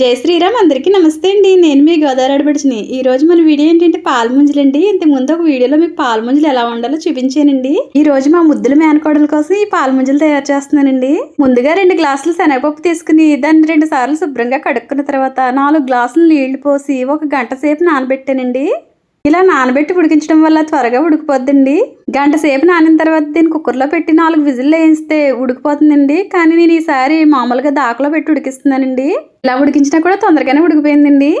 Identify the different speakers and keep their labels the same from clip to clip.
Speaker 1: జై శ్రీరామ్ అందరికీ నమస్తే అండి. నేను మీ గోదావరి ఆడబడిచిని ఈరోజు మన వీడియో ఏంటంటే పాలముంజలండి. ఇంత ముందు ఒక వీడియోలో మీకు పాలముంజలు ఎలా ఉండాలో చూపించానండి. ఈ రోజు మా ముద్దుల మేనకోడల కోసం ఈ పాల తయారు చేస్తున్నానండి. ముందుగా రెండు గ్లాసులు శనగపప్పు తీసుకుని దాన్ని రెండు సార్లు శుభ్రంగా కడుక్కున్న తర్వాత నాలుగు గ్లాసులు నీళ్ళు పోసి ఒక గంట సేపు నానబెట్టానండి. ఇలా నానబెట్టి ఉడికించడం వల్ల త్వరగా ఉడికిపోద్దండి. గంట సేపు నానిన తర్వాత దీన్ని కుక్కర్లో పెట్టి నాలుగు విజిల్లు వేయిస్తే ఉడికిపోతుందండి. కానీ నేను ఈసారి మామూలుగా దాకలో పెట్టి ఉడికిస్తున్నానండి. ఇలా ఉడికించినా కూడా తొందరగానే ఉడికిపోయిందండి.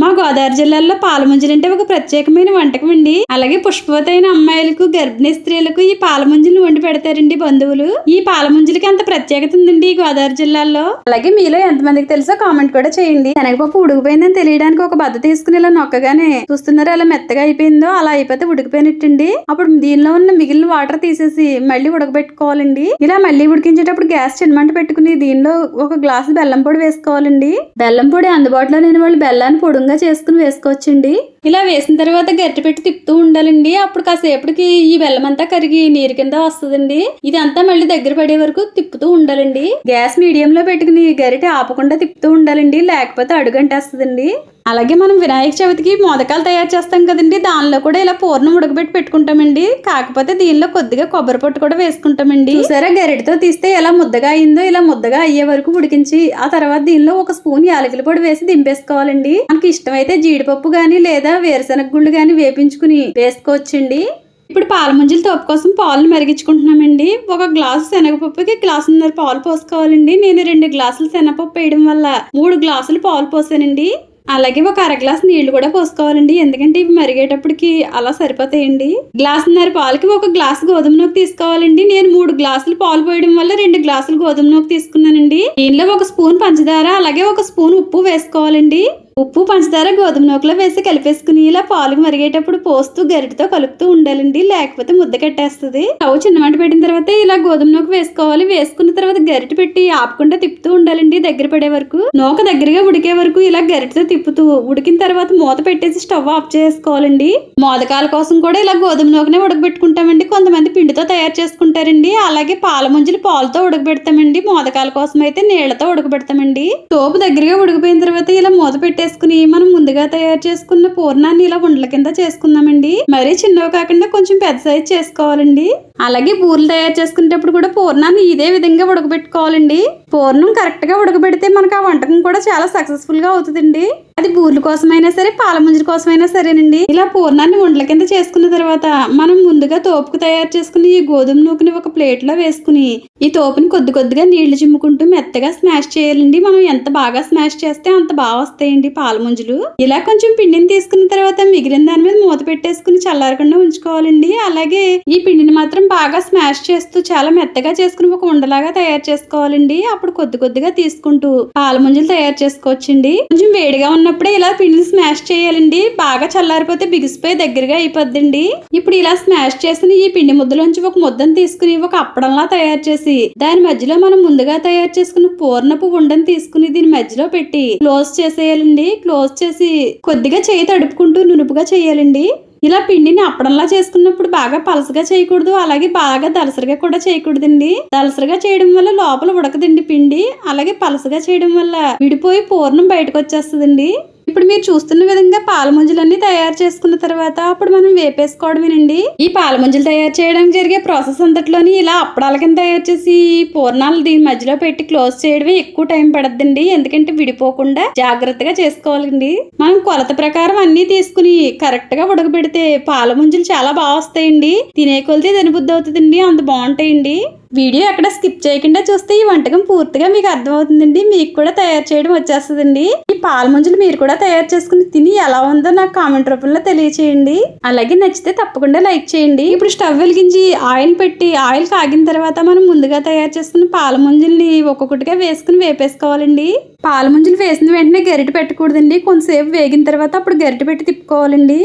Speaker 1: మా గోదావరి జిల్లాలో పాలముంజలంటే ఒక ప్రత్యేకమైన వంటకం అండి. అలాగే పుష్పవతైన అమ్మాయిలకు గర్భిణీ స్త్రీలకు ఈ పాలముంజలు వండి పెడతారండి బంధువులు. ఈ పాలముంజలకి అంత ప్రత్యేకత ఉందండి ఈ గోదావరి జిల్లాలో? అలాగే మీలో ఎంతమందికి తెలుసో కామెంట్ కూడా చేయండి. శనగపప్పు ఉడికిపోయిందని తెలియడానికి ఒక బద్ద తీసుకుని ఇలా నొక్కగానే చూస్తున్నారు ఎలా మెత్తగా అయిపోయిందో అలా అయిపోతే ఉడికిపోయినట్టండి. అప్పుడు దీనిలో ఉన్న మిగిలిన వాటర్ తీసేసి మళ్ళీ ఉడకబెట్టుకోవాలండి. ఇలా మళ్ళీ ఉడికించేటప్పుడు గ్యాస్ చిన్నమంట పెట్టుకుని దీనిలో ఒక గ్లాసు బెల్లం పొడి వేసుకోవాలండి. బెల్లం పొడి అందుబాటులో లేని వాళ్ళు బెల్లాన్ని పొడి పొడుంగా చేసుకుని వేసుకోవచ్చండి. ఇలా వేసిన తర్వాత గరిట పెట్టి తిప్పుతూ ఉండాలండి. అప్పుడు కాసేపటికి ఈ బెల్లం అంతా కరిగి నీరు కింద వస్తుందండి. ఇదంతా మళ్ళీ దగ్గర పడే వరకు తిప్పుతూ ఉండాలండి. గ్యాస్ మీడియం లో పెట్టుకుని గరిటె ఆపకుండా తిప్పుతూ ఉండాలండి. లేకపోతే అడుగంటేస్తుందండి. అలాగే మనం వినాయక చవితికి మోదకాలు తయారు చేస్తాం కదండి. దానిలో కూడా ఇలా పూర్ణం ఉడకబెట్టి పెట్టుకుంటామండి. కాకపోతే దీనిలో కొద్దిగా కొబ్బరి పొట్టు కూడా వేసుకుంటామండి. సరే గరిటతో తీస్తే ఎలా ముద్దగా అయిందో ఇలా ముద్దగా అయ్యే వరకు ఉడికించి ఆ తర్వాత దీనిలో ఒక స్పూన్ యాలకుల పొడి వేసి దింపేసుకోవాలండి. మనకి ఇష్టమైతే జీడిపప్పు గానీ లేదా వేరుశనగ గుళ్ళు కానీ వేపించుకుని వేసుకోవచ్చండి. ఇప్పుడు పాల ముంజల తోపు కోసం పాలను మరిగించుకుంటున్నామండి. ఒక గ్లాసు శనగపప్పుకి గ్లాసున్నర పాలు పోసుకోవాలండి. నేను రెండు గ్లాసులు శనగపప్పు వేయడం వల్ల మూడు గ్లాసులు పాలు పోసానండి. అలాగే ఒక అర గ్లాస్ నీళ్ళు కూడా పోసుకోవాలండి. ఎందుకంటే ఇవి మరిగేటప్పటికి అలా సరిపోతాయండి. గ్లాసున్నర పాలకి ఒక గ్లాస్ గోధుమ నూక తీసుకోవాలండి. నేను మూడు గ్లాసులు పాలు పోయడం వల్ల రెండు గ్లాసులు గోధుమ నూక తీసుకున్నానండి. దీనిలో ఒక స్పూన్ పంచదార అలాగే ఒక స్పూన్ ఉప్పు వేసుకోవాలండి. ఉప్పు పంచదార గోధుమ నూకలో వేసి కలిపేసుకుని ఇలా పాలు మరిగేటప్పుడు పోస్తూ గరిటతో కలుపుతూ ఉండాలండి. లేకపోతే ముద్ద కట్టేస్తుంది. స్టవ్ చిన్నమంట పెట్టిన తర్వాత ఇలా గోధుమ నూక వేసుకోవాలి. వేసుకున్న తర్వాత గరిట పెట్టి ఆపకుండా తిప్పుతూ ఉండాలండి దగ్గర పడే వరకు. నూక దగ్గరగా ఉడికే వరకు ఇలా గరిటతో తిప్పుతూ ఉడికిన తర్వాత మూత పెట్టేసి స్టవ్ ఆఫ్ చేసుకోవాలండి. మోదకాల కోసం కూడా ఇలా గోధుమ నూకనే ఉడకబెట్టుకుంటామండి. కొంతమంది పిండితో తయారు చేసుకుంటారండి. అలాగే పాల ముంజలు పాలతో ఉడకబెడతామండి. మోదకాల కోసం అయితే నీళ్ళతో ఉడకబెడతామండి. తోపు దగ్గరగా ఉడికిపోయిన తర్వాత ఇలా మూత పెట్టేసుకుని మనం ముందుగా తయారు చేసుకున్న పూర్ణాన్ని ఇలా ఉండల కింద చేసుకుందామండి. మరీ చిన్నవి కాకుండా కొంచెం పెద్ద సైజ్ చేసుకోవాలండి. అలాగే బూరెలు తయారు చేసుకునేటప్పుడు కూడా పూర్ణాన్ని ఇదే విధంగా ఉడకబెట్టుకోవాలండి. పూర్ణం కరెక్ట్గా ఉడకబెడితే మనకు ఆ వంటకం కూడా చాలా సక్సెస్ఫుల్గా అవుతుందండి. అది బూర్ల కోసమైనా సరే పాల ముంజుల కోసమైనా సరేనండి. ఇలా పూర్ణాన్ని ఉండల కింద చేసుకున్న తర్వాత మనం ముందుగా తోపుకు తయారు చేసుకుని ఈ గోధుమ నూకని ఒక ప్లేట్లో వేసుకుని ఈ తోపుని కొద్ది కొద్దిగా నీళ్ళు చిమ్ముకుంటూ మెత్తగా స్మాష్ చేయాలండి. మనం ఎంత బాగా స్మాష్ చేస్తే అంత బాగా వస్తాయండి పాల ముంజులు. ఇలా కొంచెం పిండిని తీసుకున్న తర్వాత మిగిలిన దాని మీద మూత పెట్టేసుకుని చల్లారకుండా ఉంచుకోవాలండి. అలాగే ఈ పిండిని మాత్రం బాగా స్మాష్ చేస్తూ చాలా మెత్తగా చేసుకుని ఒక ఉండలాగా తయారు చేసుకోవాలండి. అప్పుడు కొద్ది కొద్దిగా తీసుకుంటూ పాల ముంజలు తయారు చేసుకోవచ్చండి. కొంచెం వేడిగా ఉన్నప్పుడే ఇలా పిండిని స్మాష్ చేయాలండి. బాగా చల్లారిపోతే బిగిసిపోయి దగ్గరగా అయిపోద్దండి. ఇప్పుడు ఇలా స్మాష్ చేసిన ఈ పిండి ముద్దలోంచి ఒక ముద్దను తీసుకుని ఒక అప్పడంలా తయారు చేసి దాని మధ్యలో మనం ముందుగా తయారు చేసుకున్న పూర్ణపు ఉండని తీసుకుని దీని మధ్యలో పెట్టి క్లోజ్ చేసేయాలండి. క్లోజ్ చేసి కొద్దిగా చేయి తడుపుకుంటూ నునుపుగా చేయాలండి. ఇలా పిండిని అప్పడంలా చేసుకున్నప్పుడు బాగా పలసగా చేయకూడదు అలాగే బాగా దలసరిగా కూడా చేయకూడదండి. దలసరిగా చేయడం వల్ల లోపల ఉడకదండి పిండి అలాగే పలసగా చేయడం వల్ల విడిపోయి పూర్ణం బయటకు వచ్చేస్తుందండి ఇప్పుడు మీరు చూస్తున్న విధంగా పాల ముంజలన్నీ తయారు చేసుకున్న తర్వాత అప్పుడు మనం వేపేసుకోవడమేనండి. ఈ పాల ముంజలు తయారు చేయడానికి జరిగే ప్రాసెస్ అంతట్లోని ఇలా అప్పడాల కింద తయారు చేసి పూర్ణాలు దీని మధ్యలో పెట్టి క్లోజ్ చేయడమే ఎక్కువ టైం పడద్దండి. ఎందుకంటే విడిపోకుండా జాగ్రత్తగా చేసుకోవాలండి. మనం కొలత ప్రకారం అన్ని తీసుకుని కరెక్ట్గా ఉడకబెడితే పాల ముంజలు చాలా బాగా వస్తాయండి. తినే కొలితే తినబుద్ధి అవుతుందండి. అంత బాగుంటాయండి. వీడియో ఎక్కడ స్కిప్ చేయకుండా చూస్తే ఈ వంటకం పూర్తిగా మీకు అర్థమవుతుందండి. మీకు కూడా తయారు చేయడం వచ్చేస్తుందండి. ఈ పాల ముంజులు మీరు కూడా తయారు చేసుకుని తిని ఎలా ఉందో నాకు కామెంట్ రూపంలో తెలియచేయండి. అలాగే నచ్చితే తప్పకుండా లైక్ చేయండి. ఇప్పుడు స్టవ్ వెలిగించి ఆయిల్ పెట్టి ఆయిల్ కాగిన తర్వాత మనం ముందుగా తయారు చేసుకున్న పాల ముంజల్ని ఒక్కొక్కటిగా వేసుకుని వేపేసుకోవాలండి. పాల ముంజులు వేసిన వెంటనే గరిటె పెట్టకూడదండి. కొంతసేపు వేగిన తర్వాత అప్పుడు గరిటె పెట్టి తిప్పుకోవాలండి.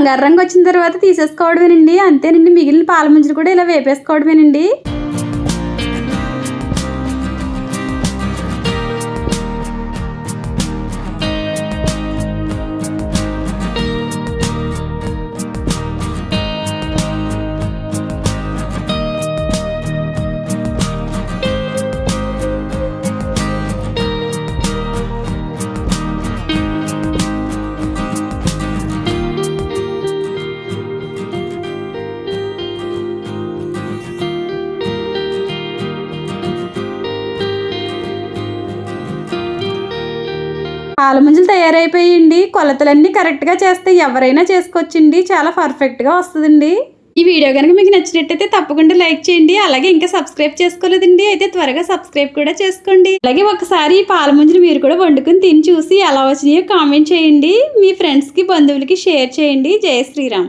Speaker 1: బంగారు రంగు వచ్చిన తర్వాత తీసేసుకోవడమేనండి. అంతేనండి మిగిలిన పాల ముంజలు కూడా ఇలా వేపేసుకోవడమేనండి. పాల తయారైపోయింది కొలతలన్నీ కరెక్ట్గా చేస్తే ఎవరైనా చేసుకోవచ్చండి. చాలా పర్ఫెక్ట్గా వస్తుందండి. ఈ వీడియో కనుక మీకు నచ్చినట్టయితే తప్పకుండా లైక్ చేయండి. అలాగే ఇంకా సబ్స్క్రైబ్ చేసుకోలేదండి. అయితే త్వరగా సబ్స్క్రైబ్ కూడా చేసుకోండి. అలాగే ఒకసారి ఈ పాల మీరు కూడా వండుకొని తిని చూసి ఎలా వచ్చినాయో కామెంట్ చేయండి. మీ ఫ్రెండ్స్కి బంధువులకి షేర్ చేయండి. జయ శ్రీరామ్.